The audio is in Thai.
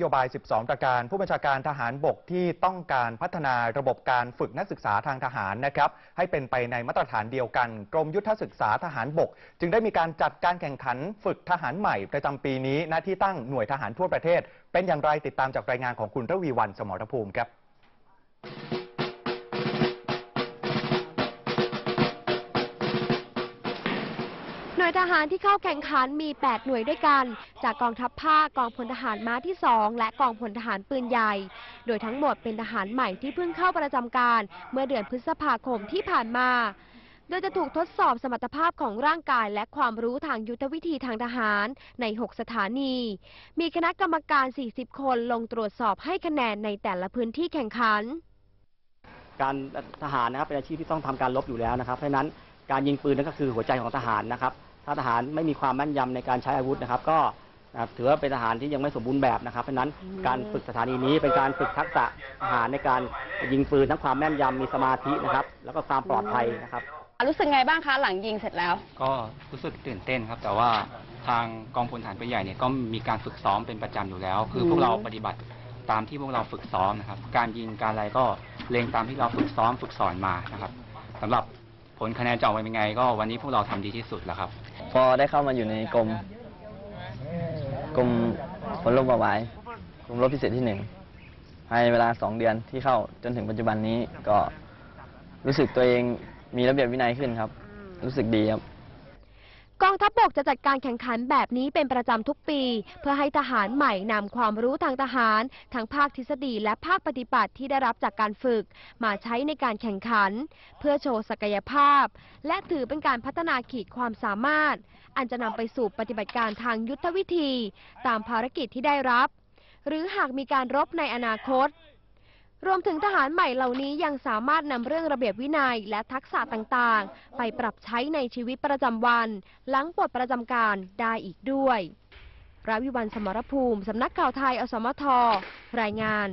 นโยบาย 12 ประการ ผู้บัญชาการทหารบกที่ต้องการพัฒนาระบบการฝึกนักศึกษาทางทหารนะครับ ให้เป็นไปในมาตรฐานเดียวกัน กรมยุทธศึกษาทหารบก จึงได้มีการจัดการแข่งขันฝึกทหารใหม่ประจำปีนี้ณที่ตั้งหน่วยทหารทั่วประเทศ เป็นอย่างไรติดตามจากรายงานของคุณระวีวันสมรภูมิครับ วยทหารที่เข้าแข่งขันมี 8 หน่วยด้วยกัน จากกองทัพภาคกองพลทหารม้าที่ 2 และกองพลทหารปืนใหญ่ โดยทั้งหมดเป็นทหารใหม่ที่เพิ่งเข้าประจำการ เมื่อเดือนพฤษภาคมที่ผ่านมา โดยจะถูกทดสอบสมรรถภาพของร่างกายและความรู้ทางยุทธวิธีทางทหารใน 6 สถานี มีคณะกรรมการ 40 คนลงตรวจสอบให้คะแนนในแต่ละพื้นที่แข่งขัน การทหารนะครับเป็นอาชีพที่ต้องทำการรบอยู่แล้วนะครับเพราะฉะนั้นการยิงปืนนั่นก็คือหัวใจของทหารนะครับ ถ้าทหารไม่มีความแม่นยำในการใช้อาวุธนะครับ ก็นะครับถือว่าเป็นทหารที่ยังไม่สมบูรณ์แบบนะครับ เพราะฉะนั้นการฝึกสถานีนี้เป็นการฝึกทักษะทหารในการยิงปืนทั้งความแม่นยำมีสมาธินะครับ แล้วก็ความปลอดภัยนะครับรู้สึกไงบ้างคะหลังยิงเสร็จแล้ว ก็รู้สึกตื่นเต้นครับ แต่ว่าทางกองพลทหารปืนใหญ่เนี่ยก็มีการฝึกซ้อมเป็นประจำอยู่แล้ว คือพวกเราปฏิบัติตามที่พวกเราฝึกซ้อมนะครับ การยิงการอะไรก็เล็งตามที่เราฝึกซ้อมฝึกสอนมานะครับสำหรับผลคะแนนจะออกมาเป็นไง ก็วันนี้พวกเราทำดีที่สุดแล้วครับ พอได้เข้ามาอยู่ในกรมกรมพลรบบ่าวายกรมรบพิเศษที่หนึ่งภายในเวลาสองเดือนที่เข้าจนถึงปัจจุบันนี้ก็รู้สึกตัวเองมีระเบียบวินัยขึ้นครับ รู้สึกดีครับ กองทัพบกจะจัดการแข่งขันแบบนี้เป็นประจำทุกปี เพื่อให้ทหารใหม่นำความรู้ทางทหาร ทั้งภาคทฤษฎีและภาคปฏิบัติที่ได้รับจากการฝึก มาใช้ในการแข่งขัน เพื่อโชว์ศักยภาพ และถือเป็นการพัฒนาขีดความสามารถ อันจะนำไปสู่ปฏิบัติการทางยุทธวิธี ตามภารกิจที่ได้รับ หรือหากมีการรบในอนาคต รวมถึงทหารใหม่เหล่านี้ยังสามารถนำเรื่องระเบียบวินัยและทักษะต่างๆ ไปปรับใช้ในชีวิตประจำวัน หลังปลดประจำการได้อีกด้วยราวิวันสมรภูมิ สำนักข่าวไทย อสมท รายงาน